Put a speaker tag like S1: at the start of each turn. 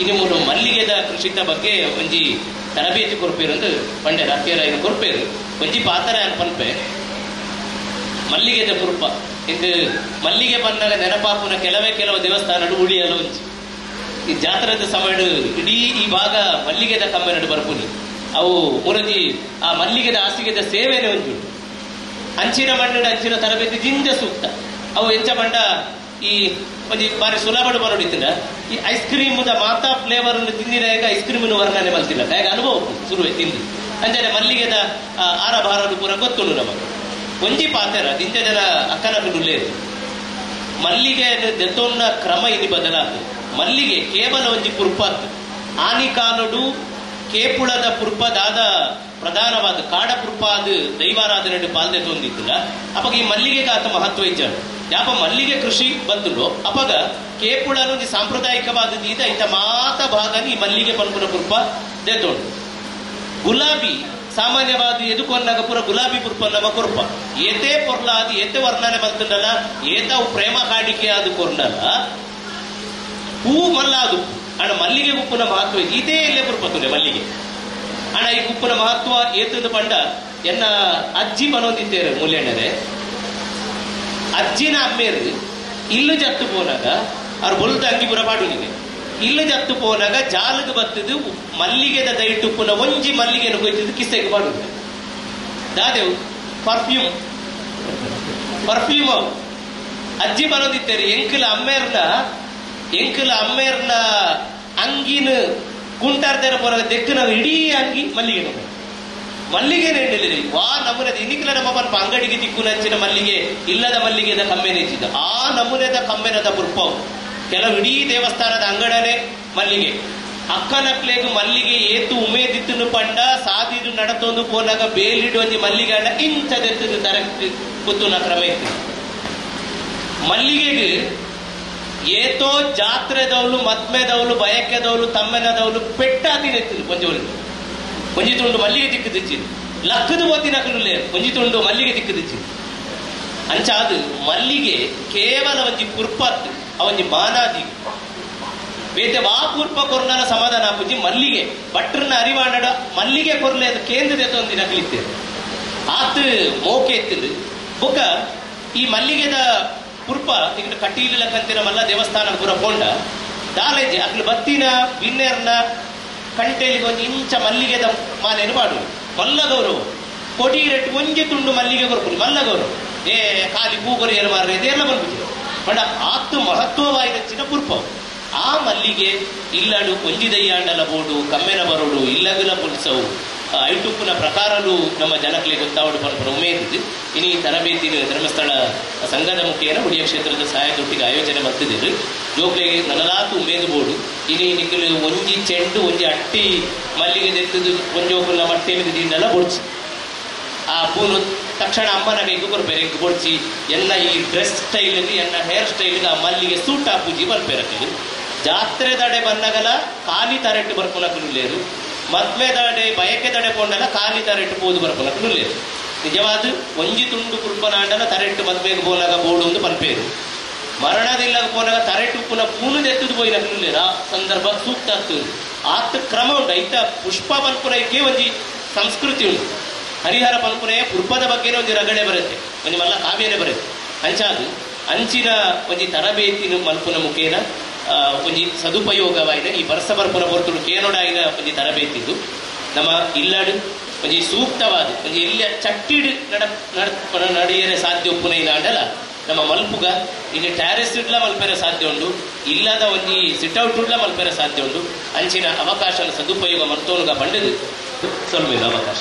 S1: ಇನ್ನು ಮೂರು ಮಲ್ಲಿಗೆದ ಕೃಷಿತ ಬಗ್ಗೆ ಒಂಜಿ ತರಬೇತಿ ಕೊರ್ಪೇರು ಪಂಡೆ ರಾತ್ರಿಯರ ಇದು ಕೊರ್ಪೇರು. ಒಂಜಿ ಪಾತರ ಯಾರು ಪನ್ಪೆ ಮಲ್ಲಿಗೆದ ಕುರುಪ. ಇದು ಮಲ್ಲಿಗೆ ಬಂದಾಗ ನೆನಪಾಪುನ ಕೆಲವೇ ಕೆಲವು ದೇವಸ್ಥಾನಡು ಉಳಿಯಲು ಒಂಜಿ. ಈ ಜಾತ್ರದ ಸಮಯ ಇಡೀ ಈ ಭಾಗ ಮಲ್ಲಿಗೆದ ಕಮ್ಮೆ ನಡು ಬರ್ಪುನಿ. ಅವು ಮುರಜಿ ಆ ಮಲ್ಲಿಗೆದ ಆಸಿಗೆದ ಸೇವೆನೆ ಒಂಜು ಅಂಚಿನ ಮಣ್ಣಿನ ಅಂಚಿನ ತರಬೇತಿ ಜಿಂಜ ಸೂಕ್ತ. ಅವು ಎಂಚ ಬಂಡ ಈ ಒಂಜಿ ಬಾರಿ ಸುಲಭಡು ಬರೋಡಿತ್ತಿನ ಈ ಐಸ್ ಕ್ರೀಮ್ದ ಮಾತಾ ಫ್ಲೇವರ್ ತಿಂದಿನಾಗ ಐಸ್ ಕ್ರೀಮ್ ವರ್ಣನೆ ಮಲ್ತಿಲ್ಲ ಹೇಗೆ ಅನುಭವ ಶುರುವೆ ತಿಂದು. ಅಂಜನೆ ಮಲ್ಲಿಗೆದ ಆರ ಬಾರದು ಪೂರ ಗೊತ್ತುಂಡು ನಮಗೆ. ಒಂಜಿ ಪಾತೆರ ದಿಂಜ ಜನ ಅಕ್ಕನ ಬಿಡುಲೇ ಮಲ್ಲಿಗೆ ದೆತ್ತೋನ್ನ ಕ್ರಮ ಇಲ್ಲಿ ಬದಲಾತು ಮಲ್ಲಿಗೆ ಕೇವಲ ಒಂಜಿ ಪುರ್ಪಾತ್ ಆನಿ ಕಾಲಡು ಕೇಪುಳದ ಪುರ್ಪದಾದ ಪ್ರಧಾನವಾದ ಕಾಡ ಪುರ್ಪಾದ ದೈವಾರಾಧನೆ ಪಾಲ್ದೆ ತೊಂದಿದ್ದಿಲ್ಲ. ಅಪ್ಪ ಈ ಮಲ್ಲಿಗೆಗೆ ಆತ ಮಹತ್ವ ಇಜ್ಜಾಡು ಯಾಪ ಮಲ್ಲಿಗೆ ಕೃಷಿ ಬಂದುಲು ಅಪಗ ಕೇಪುಳನು ಸಾಂಪ್ರದಾಯಿಕವಾದದ್ದು ಸಾಂಪ್ರದಾಯಿಕವಾದ ಈತ ಇಂತ ಮಾತ ಭಾಗನಿ ಈ ಮಲ್ಲಿಗೆ ಪನ್ಪುನ ಪುರ್ಪ ದೇತೋಂಡು ಗುಲಾಬಿ, ಸಾಮಾನ್ಯವಾದ ಎದುಕೊನ್ನಾಗ ಪುರ ಗುಲಾಬಿ ಪುರ್ಪನ್ನವ ಕೊರ್ಪ. ಏತೆ ಪೊರ್ಲಾದ, ಏತೆ ವರ್ಣನೆ ಬಂತಲ್ಲ ಏತಾವು ಪ್ರೇಮ ಕಾಡಿಕೆ ಆದ ಕೊರ್ನಲ್ಲ ಹೂ ಮಲ್ಲಾದು. ಅಣ್ಣ, ಮಲ್ಲಿಗೆ ಉಪ್ಪುನ ಮಹತ್ವ ಇದೆ. ಇದೇ ಇಲ್ಲೇ ಪುರ್ಪತುನೆ ಮಲ್ಲಿಗೆ. ಅಣ್ಣ, ಈ ಉಪ್ಪುನ ಮಹತ್ವ ಏತದ ಪಂಡ ಎನ್ನ ಅಜ್ಜಿ ಮನೋದಿದ್ದೇವೆ ಮೂಲ್ಯಣ್ಣರೆ. ಅಜ್ಜಿನ ಅಮ್ಮೇರು ಇಲ್ಲು ಜತ್ತು ಪೋನಾಗ ಅವ್ರು ಬೊಲ್ದ ಅಂಗಿ ಪುರ ಪಾಡುನಿಗೆ ಇಲ್ಲು ಜತ್ತು ಪೋನಾಗ ಜಾಲಗ್ ಬತ್ತದು ಮಲ್ಲಿಗೆದ ದೈಟುಪ್ಪುನ ಒಂಜಿ ಮಲ್ಲಿಗೆನ ಹೋಯ್ತದ ಕಿಸೆಗೆ ಪಾಡುದು ದಾದೆವು ಪರ್ಫ್ಯೂಮ್ ಪರ್ಫ್ಯೂಮ್ ಅವು ಅಜ್ಜಿ ಬರೋದಿತ್ತೇರಿ, ಎಂಕಲ ಅಮ್ಮೇರ್ನ ಎಂಕಲ ಅಮ್ಮೇರ್ನ ಅಂಗಿನ ಕುಂಟಾರ್ದೇರ ಬರೋ ದೆಕ್ಕನ ಇಡೀ ಅಂಗಿ ಮಲ್ಲಿಗೆ ಮಲ್ಲಿಗೆ ನೆಂಡಲಿರಿ ವಾ ನಮೂನೆದ ನಮ್ಮ ಪನ್ಪ ಅಂಗಡಿಗೆ ದಿಕ್ಕು ನಂಚಿನ ಮಲ್ಲಿಗೆ, ಇಲ್ಲದ ಮಲ್ಲಿಗೆದ ಕಮ್ಮೆ ನೆಚ್ಚಿದ ಆ ನಮೂನೆದ ಕಮ್ಮೆನದ ಬುರ್ಪವು ಕೆಲವು ಇಡೀ ದೇವಸ್ಥಾನದ ಅಂಗಡನೆ ಮಲ್ಲಿಗೆ. ಅಕ್ಕನಕ್ಲೆಗು ಮಲ್ಲಿಗೆ ಏತು ಉಮೇದಿತ್ತನು ಪಂಡ, ಸಾದಿದು ನಡತೊಂದು ಪೋನಾಗ ಬೇಲಿಡು ಒಂಜಿ ಮಲ್ಲಿಗೆ ಅಣ್ಣ ಇಂಚದೆತ್ತದು ತರಕ್ಕೆ ಕುತ್ತುನ ಕ್ರಮ ಇತ್ತು ಮಲ್ಲಿಗೆಗೆ ಏತೋ ಜಾತ್ರೆದವಳು, ಮದ್ಮೆದವಳು, ಬಯಕೆದವಳು ತಮ್ಮೆನದವಲು ಪೆಟ್ಟಾದಿ ನೆತ್ತಿದ್ರು ಕೊಂಜವಳು ಒಂಜಿ ತುಂಡು ಮಲ್ಲಿಗೆ ದಿಕ್ಕು ದಿಚ್ಚಿದು ಲಕ್ಕದ ಓದಿನ ಕಲ್ಲೇ ಒಂಜಿ ತುಂಡು ಮಲ್ಲಿಗೆ ದಿಕ್ಕು ಅಂಚ ಅಂಚಾದು ಮಲ್ಲಿಗೆ ಕೇವಲ ಒಂಜಿ ಕುರ್ಪತ್ ಅವೊಂಜಿ ಮಾನಾದಿ ಬೇತೆ ವಾ ಪೂರ್ಪ ಕೊರ್ನಲ ಸಮಾಧಾನ ಆಪುಜಿ ಮಲ್ಲಿಗೆ. ಭಟ್ರನ ಅರಿವಾಂಡಡ ಮಲ್ಲಿಗೆ ಕೊರ್ಲೆ ಕೇಂದ್ರದ ಒಂದಿನ ಕಲಿತೇವೆ ಆತ್ ಮೋಕೆ ಎತ್ತಿದ್ದು ಬೊಕ್ಕ ಈ ಮಲ್ಲಿಗೆದ ಪುರ್ಪ ಈಗ ಕಟೀಲಿನ ಕಂತಿನ ಮಲ್ಲ ದೇವಸ್ಥಾನ ಪುರ ಪೋಂಡ ದಾಲೇಜಿ ಅಕ್ಲು ಬತ್ತಿನ ಬಿನ್ನೇರ್ನ ಕಂಟೆಲಿಗೆ ಒಂದು ಇಂಚ ಮಲ್ಲಿಗೆದ ಮಾಲೆಯನ್ನು ಮಾಡು ಮಲ್ಲಗೌರು, ಕೊಡಿ ರೆಟ್ಟು ಒಂಜಿ ತುಂಡು ಮಲ್ಲಿಗೆ ಬರ್ಬೋದು ಮಲ್ಲಗೌರು, ಏ, ಖಾಲಿ ಕೂಗೊರಿ ಏನು ಮಾರ್ರೆ ಇದೆಲ್ಲ ಬಂದ್ಬಿಟ್ಟಿದೆ ಬಡ ಆತ್ತು ಚಿನ್ನ ಪುರ್ಪ. ಆ ಮಲ್ಲಿಗೆ ಇಲ್ಲಡು ಕೊಂಜಿದಯ್ಯಾಂಡಲ ಬೋಡು, ಕಮ್ಮೆನ ಬರೋಡು, ಇಲ್ಲಗಲ ಪುಲ್ಸವು ಐಟುಪ್ಪುನ ಪ್ರಕಾರಲು ನಮ್ಮ ಜನಕ್ಲೆ ಗೊತ್ತಾವಡು ಪನ್ಪುನ ಇನ್ನು ಈ ತರಬೇತಿ ಧರ್ಮಸ್ಥಳ ಸಂಘದ ಮುಖೇನ ಉಡಿಯ ಕ್ಷೇತ್ರದ ಸಹಾಯದೊಟ್ಟಿಗೆ ಆಯೋಜನೆ ಮಾಡ್ತಿದ್ದೀರಿ ಜೋಕ್ಲೆಗೆ ನನಲಾತು ಉಮೇದು ಬೋಡು. ಇನ್ನು ನಿಖಲು ಒಂಜಿ ಚೆಂಡು, ಒಂಜಿ ಅಟ್ಟಿ ಮಲ್ಲಿಗೆ ದೆತ್ತದು ಒಂಜೋಕುಲ ಮಟ್ಟೆ ದಿಂಡೆಲ್ಲ ಬೊಡ್ಚಿ. ಆ ಪೂನು ತಕ್ಷಣ ಅಮ್ಮನ ಕೈಗೂ ಬರ್ಬೇರೆ ಎಂಕ್ ಎಲ್ಲ ಈ ಡ್ರೆಸ್ ಸ್ಟೈಲ್ ಎಲ್ಲ ಹೇರ್ ಸ್ಟೈಲ್ ಆ ಮಲ್ಲಿಗೆ ಸೂಟ್ ಆ ಪೂಜಿ ಬರ್ಬೇರೆ ಜಾತ್ರೆ ದಡೆ ಬಂದಾಗಲ ಖಾಲಿ ತರಟ್ಟು ಬರ್ಕೊಳಕ್ಕಲೇರು ಮದ್ವೆ ದಡೆ, ಬಯಕೆ ದಡೆ ಕಾಲಿ ತರೆಟ್ಟು ಪೋದು ಬರ್ಕೊಳಕ್ಕಲೇರು ನಿಜವಾದ ಒಂಜಿ ತುಂಡು ಕುರ್ಪನಾಂಡಲ ತರೆಟ್ಟು ಮದ್ವೆಗೆ ಬೋಲಾಗ ಬೋಡು ಒಂದು ಪನ್ಪೇರು. ಮರಣದಿಲ್ಲ ಪೋನಾಗ ತರೆಟ್ಟು ಪುನಃ ಪೂನು ಎತ್ತದು ಪೋಯಿನ ಆ ಸಂದರ್ಭ ಸೂಕ್ತ ಆಗ್ತದೆ. ಆತ ಕ್ರಮ ಉಂಟು. ಐತ ಪುಷ್ಪ ಪನ್ಪುರಕ್ಕೆ ಒಂಜಿ ಸಂಸ್ಕೃತಿ ಉಂಟು. ಹರಿಹರ ಪನ್ಪುರೆಯ ಪುರ್ಪದ ಬಗ್ಗೆನೇ ಒಂದು ರಗಡೆ ಬರುತ್ತೆ. ಒಂದು ಮಲ್ಲ ಕಾವ್ಯನೇ ಬರುತ್ತೆ. ಅಂಚಾದು ಅಂಚಿನ ಒಂಜಿ ತರಬೇತಿನ ಮಲ್ಪುನ ಮುಖೇನ ಒಂಜಿ ಸದುಪಯೋಗವಾಗಿದೆ. ಈ ಬರ್ಸ ಬರ್ಪುನ ಹೊರತು ಕೇನೊಡಾಯಿನ ಒಂಜಿ ತರಬೇತಿದು. ನಮ್ಮ ಇಲ್ಲಡು ಒಂಜಿ ಸೂಕ್ತವಾದ ಒಂಜಿ ಎಲ್ಲ ಚಟ್ಟಿಡು ನಡ ನಡೆಯರೆ ಸಾಧ್ಯ ಉಪ್ಪುನ ಇಲ್ಲಾಂಡಲ ನಮ್ಮ ಮಲ್ಪುಗ, ಇಲ್ಲಿ ಟ್ಯಾರೆಸ್ ಇಡ್ಲ ಮಲ್ಪೆರೆ ಸಾಧ್ಯ ಉಂಡು. ಇಲ್ಲದ ಒಂಜಿ ಸಿಟ್ಔಟ್ ಉಡ್ಲ ಮಲ್ಪೆರೆ ಸಾಧ್ಯ ಉಂಡು. ಅಂಚಿನ ಅವಕಾಶನ ಸದುಪಯೋಗ ಮರ್ತೋನುಗ ಬಂಡದು ಸ್ವಲ್ಪ ಅವಕಾಶ.